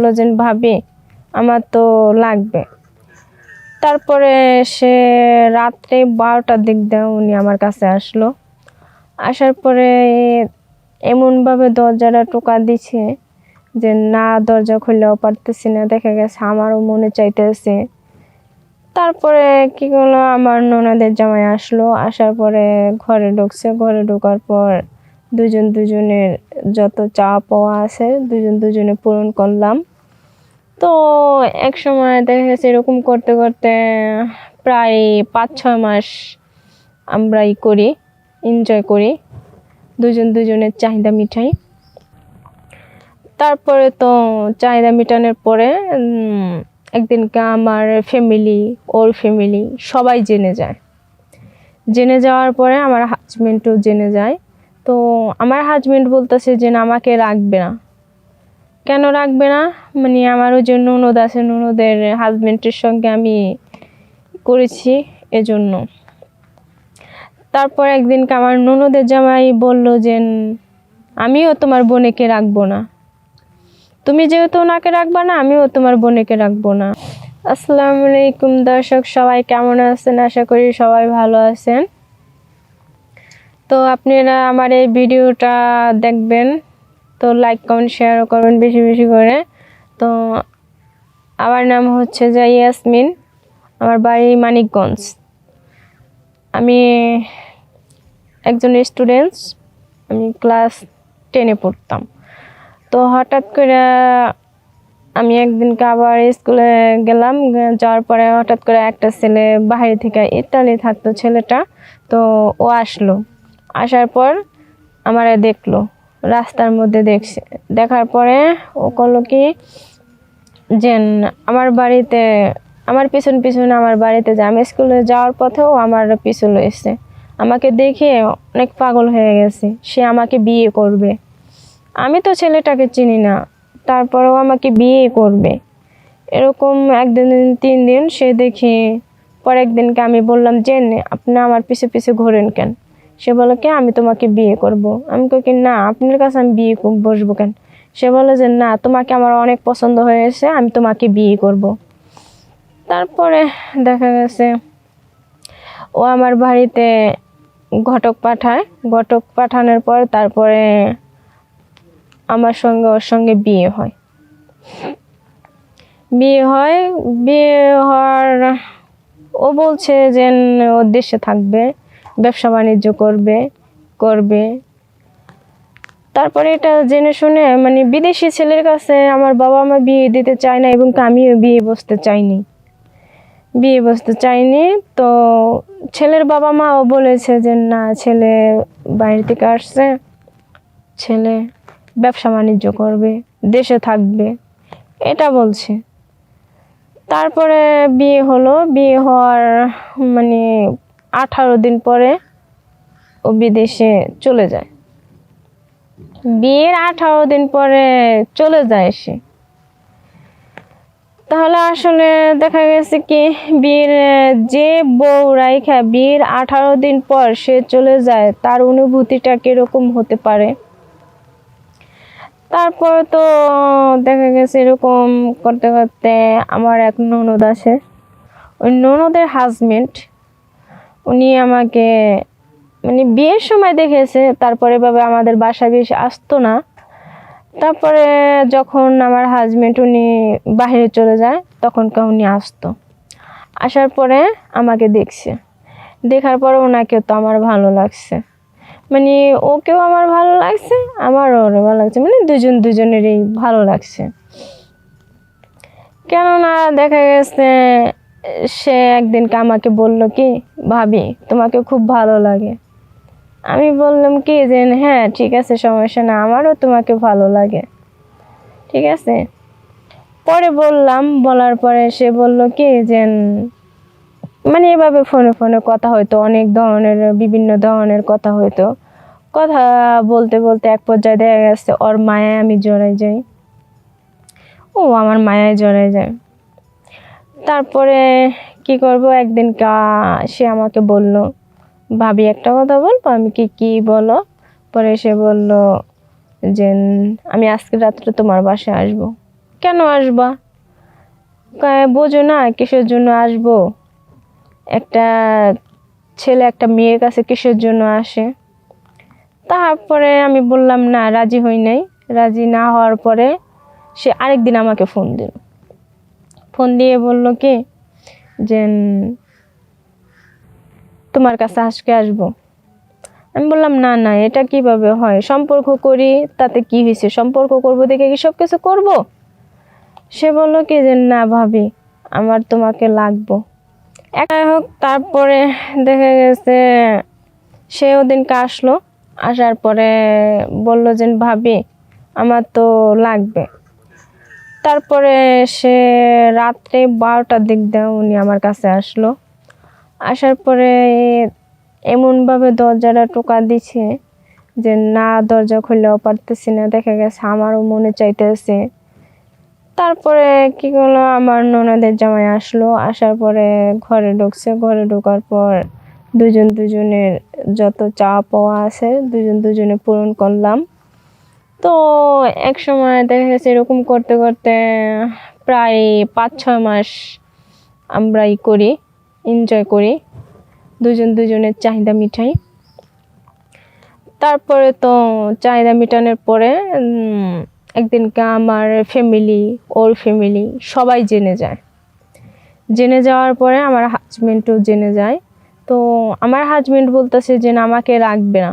বলল ভাবি, আমার তো লাগবে। তারপরে সে রাত্রে বারোটার দিক দিয়ে উনি আমার কাছে আসলো। আসার পরে এমনভাবে দরজাটা টোকা দিছে যে, না, দরজা খুললেও পারতেছি না। দেখা গেছে আমারও মনে চাইতেছে। তারপরে কি করল? আমার ননাদের জামাই আসলো। আসার পরে ঘরে ঢুকছে। ঘরে ঢোকার পর দুজন দুজনের যত চাওয়া পাওয়া আছে, দুজন দুজনে পূরণ করলাম। তো এক সময় দেখা গেছে এরকম করতে করতে প্রায় পাঁচ, ছয় মাস আমরা ই করি এনজয় করি, দুজন দুজনের চাহিদা মিঠাই তারপরে তো চাহিদা মেটানোর পরে একদিনকে আমার ফ্যামিলি ওর ফ্যামিলি সবাই জেনে যায়। জেনে যাওয়ার পরে আমার হাজব্যান্ডও জেনে যায়। তো আমার হাজবেন্ড বলতেছে যে না, আমাকে রাখবে না। কেন রাখবে না? মানে আমারও যে ননদ আছে ননদের হাজবেন্ডের সঙ্গে আমি করেছি এজন্য। তারপর একদিনকে আমার ননদের জামাই বলল যে আমিও তোমার বোনেকে রাখব না। তুমি যেহেতু ওনাকে রাখবা না আমিও তোমার বোনেকে রাখব না। আসসালামু আলাইকুম দর্শক সবাই কেমন আছেন? আশা করি সবাই ভালো আছেন। তো আপনারা আমার এই ভিডিওটা দেখবেন। তো লাইক কমেন্ট শেয়ার করবেন বেশি বেশি করে। তো আমার নাম হচ্ছে যে ইয়াসমিন। আমার বাড়ি মানিকগঞ্জ। আমি একজন স্টুডেন্টস আমি ক্লাস টেনে পড়তাম। তো হঠাৎ করে আমি একদিনকে আবার স্কুলে গেলাম। যাওয়ার পরে হঠাৎ করে একটা ছেলে বাইরে থেকে ইতালি থাকতো ছেলেটা। তো ও আসলো। আসার পর আমারে দেখল, রাস্তার মধ্যে দেখছে। দেখার পরে ও করল কি যে আমার বাড়িতে, আমার পিছন পিছন আমার বাড়িতে যায় আমি স্কুলে যাওয়ার পথেও আমার পিছু এসে আমাকে দেখে অনেক পাগল হয়ে গেছে, সে আমাকে বিয়ে করবে। আমি তো ছেলেটাকে চিনি না, তারপরেও আমাকে বিয়ে করবে। এরকম একদিন, তিন দিন সে দেখি পর একদিনকে আমি বললাম যে আপনি আমার পিছু পিছু ঘোরেন কেন? সে বলে, কি? আমি তোমাকে বিয়ে করব। আমি কই কি, না, আপনার কাছে আমি বিয়ে বসবো কেন? সে বলে যে, না, তোমাকে আমার অনেক পছন্দ হয়েছে, আমি তোমাকে বিয়ে করব। তারপরে দেখা গেছে, ও আমার বাড়িতে ঘটক পাঠায়। ঘটক পাঠানোর পর তারপরে আমার সঙ্গে ওর সঙ্গে বিয়ে হয়। বিয়ে হয়, বিয়ে হওয়ার, ও বলছে যে, ও দেশে থাকবে। ব্যবসা বাণিজ্য করবে করবে। তারপরে এটা জেনে শুনে মানে বিদেশি ছেলের কাছে আমার বাবা মা বিয়ে দিতে চায় না এবং আমিও বিয়ে বসতে চাইনি। বিয়ে বসতে চাইনি, তো ছেলের বাবা মাও বলেছে যে, না, ছেলে বাইরে থেকে আসছে, ছেলে ব্যবসা বাণিজ্য করবে, দেশে থাকবে। এটা বলছে। তারপরে বিয়ে হলো, বিয়ে হওয়ার মানে আঠারো দিন পরে ও বিদেশে চলে যায়। বিয়ের আঠারো দিন পরে চলে যায় সে। তাহলে আসলে দেখা গেছে কি, বিয়ের, যে বউ রাইখা বিয়ের আঠারো দিন পর সে চলে যায়, তার অনুভূতিটা কীরকম হতে পারে? তারপর তো দেখা গেছে এরকম করতে করতে আমার এক ননদ আছে ওই ননদের হাজবেন্ড উনি আমাকে মানে বিয়ের সময় দেখেছে, তারপরে ভাবে আমাদের বাসা বেশি আসতো না। তারপরে যখন আমার হাজব্যান্ড উনি বাইরে চলে যায়, তখন উনি আসতো। আসার পরে আমাকে দেখছে। দেখার পরে ওনাকে তো আমার ভালো লাগছে। মানে ওকেও আমার ভালো লাগছে, আমারও ওর ভালো লাগছে। মানে দুজন দুজনেরই ভালো লাগছে। কেননা দেখা গেছে সে একদিনকে আমাকে বলল কি, ভাবি, তোমাকে খুব ভালো লাগে। আমি বললাম কি যে হ্যাঁ ঠিক আছে, সমস্যা না আমারও তোমাকে ভালো লাগে। ঠিক আছে? পরে বললাম, বলার পরে সে বলল কি যে মানে এভাবে ফোনে ফোনে কথা হইতো, অনেক ধরনের, বিভিন্ন ধরনের কথা হইতো। কথা বলতে বলতে এক পর্যায়ে দেখা গেছে, ওর মায়ায় আমি জড়াই যাই। ও, আমার মায়ায় জড়াই যায়। তারপরে কি করব? একদিন কা- সে আমাকে বলল, ভাবি, একটা কথা বলব? আমি কি কি বলো? পরে সে বলল যে, আমি আজকে রাত্রে তোমার বাসায় আসব। কেন আসবা? বোঝো না, কিসের জন্য আসব? একটা ছেলে, একটা মেয়ের কাছে কিসের জন্য আসে? তারপরে আমি বললাম, না, রাজি হই নাই। রাজি না হওয়ার পরে সে আরেকদিন আমাকে ফোন দিল। ফোন দিয়ে বলল কি? যে তোমার কাছে আজকে আসব। আমি বললাম, না না, এটা কীভাবে হয়? সম্পর্ক করি, তাতে কি হয়েছে? সম্পর্ক করব দেখে কি সব কিছু করব? সে বলল কি যে, না, ভাবি, আমার তোমাকে লাগবো। একাই হোক, তারপরে দেখা গেছে, সে ওদিনকে আসলো। আসার পরে বলল যে, ভাবি, আমার তো লাগবে। তারপরে সে রাত্রে বারোটার দিক দিয়ে উনি আমার কাছে আসলো। আসার পরে এমনভাবে দরজাটা টোকা দিছে যে, না, দরজা খুললেও পারতেছি না। দেখা গেছে আমারও মনে চাইতেছে। তারপরে কি করল? আমার ননাদের জামাই আসলো। আসার পরে ঘরে ঢুকছে। ঘরে ঢোকার পর দুজন দুজনের যত চাওয়া পাওয়া আছে, দুজন দুজনে পূরণ করলাম। তো এক সময় দেখা গেছে এরকম করতে করতে প্রায় পাঁচ ছয় মাস আমরা ই করি এনজয় করি দুজন দুজনের চাহিদা মিঠাই তারপরে তো চাহিদা মেটানোর পরে একদিনকে আমার ফ্যামিলি ওর ফ্যামিলি সবাই জেনে যায়। জেনে যাওয়ার পরে আমার হাজব্যান্ডও জেনে যায়। তো আমার হাজব্যান্ড বলতেছে যে না, আমাকে রাখবে না।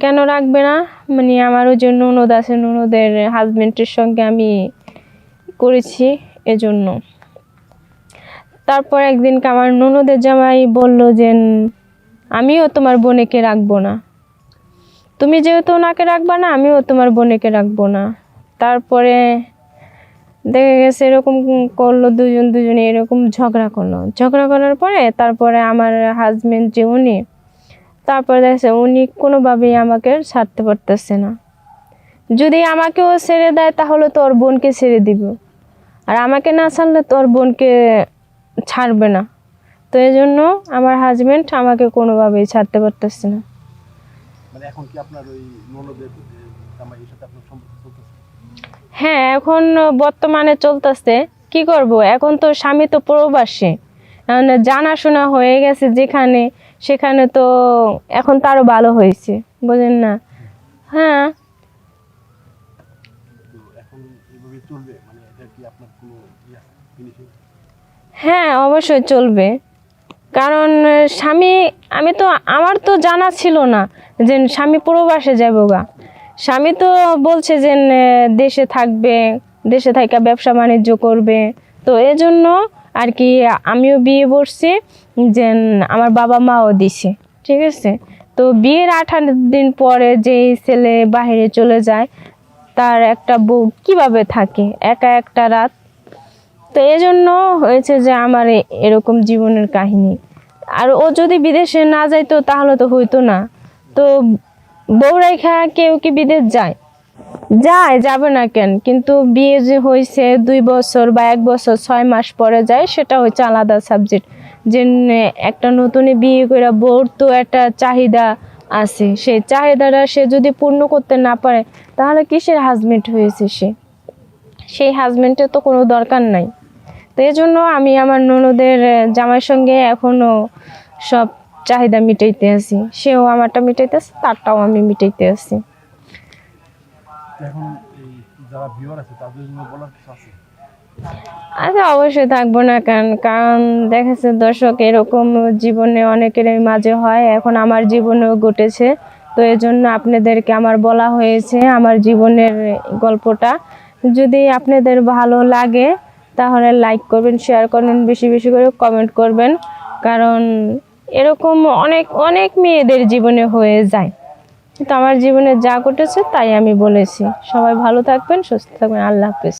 কেন রাখবে না? মানে আমারও যে ননদ আছে ননদের হাজব্যান্ডের সঙ্গে আমি করেছি এজন্য। তারপর একদিনকে আমার ননদের জামাই বলল যে, আমিও তোমার বোনেকে রাখব না। তুমি যেহেতু ওনাকে রাখবা না, আমিও তোমার বোনেকে রাখব না। তারপরে দেখা গেছে এরকম করল দুজন দুজনে এরকম ঝগড়া করল। ঝগড়া করার পরে তারপরে আমার হাজব্যান্ড যে উনি তারপরে দেখছে উনি কোনোভাবেই আমাকে ছাড়তে পারতেছে না। যদি আমাকেও ছেড়ে দেয় তাহলে তোর বোনকে ছেড়ে দিব। আর আমাকে না ছাড়লে তোর বোনকে ছাড়বে না। তো এই জন্য আমার হাজবেন্ড আমাকে কোনোভাবেই ছাড়তে পারতেছে না। মানে হ্যাঁ এখন বর্তমানে চলতেছে। কি করব? এখন তো স্বামী তো প্রবাসী। এখন জানাশোনা হয়ে গেছে যেখানে সেখানে তো এখন তারও ভালো হয়েছে বোঝেন না? হ্যাঁ। মানে হ্যাঁ অবশ্যই চলবে। কারণ স্বামী আমি তো আমার তো জানা ছিল না যে স্বামী প্রবাসে যাব গা। স্বামী তো বলছে যে দেশে থাকবে দেশে থাকা ব্যবসা বাণিজ্য করবে। তো এজন্য আর কি আমিও বিয়ে করছি যে আমার বাবা মাও দিছে, ঠিক আছে? তো বিয়ের আঠারো দিন পরে যেই ছেলে বাইরে চলে যায়, তার একটা বউ কীভাবে থাকে? একা একটা রাত? তো এই জন্য হয়েছে যে আমার এরকম জীবনের কাহিনী। আর ও যদি বিদেশে না যাইতো, তাহলে তো হইতো না। তো বউরাইখা কেউ কি বিদেশ যায়? যায়, যাবে না কেন? কিন্তু বিয়ে যে হয়েছে দুই বছর বা এক বছর ছয় মাস পরে যায়, সেটা হচ্ছে আলাদা সাবজেক্ট যে একটা নতুন বিয়ে করে বউর তো একটা চাহিদা আছে। সেই চাহিদাটা সে যদি পূর্ণ করতে না পারে, তাহলে কিসের হাজবেন্ড হয়েছে সে? সেই হাজবেন্ডের তো কোনো দরকার নাই। তো এই জন্য আমি আমার ননদের জামাইয়ের সঙ্গে এখনও সব চাহিদা মিটাইতে আছি। সেও আমারটা মিটাইতে আছে তারটাও আমি মিটাইতে আছি। এখন যারা ভিউয়ার আছে, তাদের জন্য বলার কিছু আছে? আচ্ছা অবশ্যই থাকব না কারণ কারণ দেখেছে দর্শক এরকম জীবনে অনেকের মাঝে হয়। এখন আমার জীবনেও ঘটেছে। তো এই জন্য আপনাদেরকে আমার বলা হয়েছে আমার জীবনের গল্পটা। যদি আপনাদের ভালো লাগে, তাহলে লাইক করবেন শেয়ার করবেন, বেশি বেশি করে কমেন্ট করবেন। কারণ এরকম অনেক অনেক মেয়েদের জীবনে হয়ে যায়। তো আমার জীবনে যা ঘটেছে, তাই আমি বলেছি। সবাই ভালো থাকবেন, সুস্থ থাকবেন। আল্লাহ হাফেজ।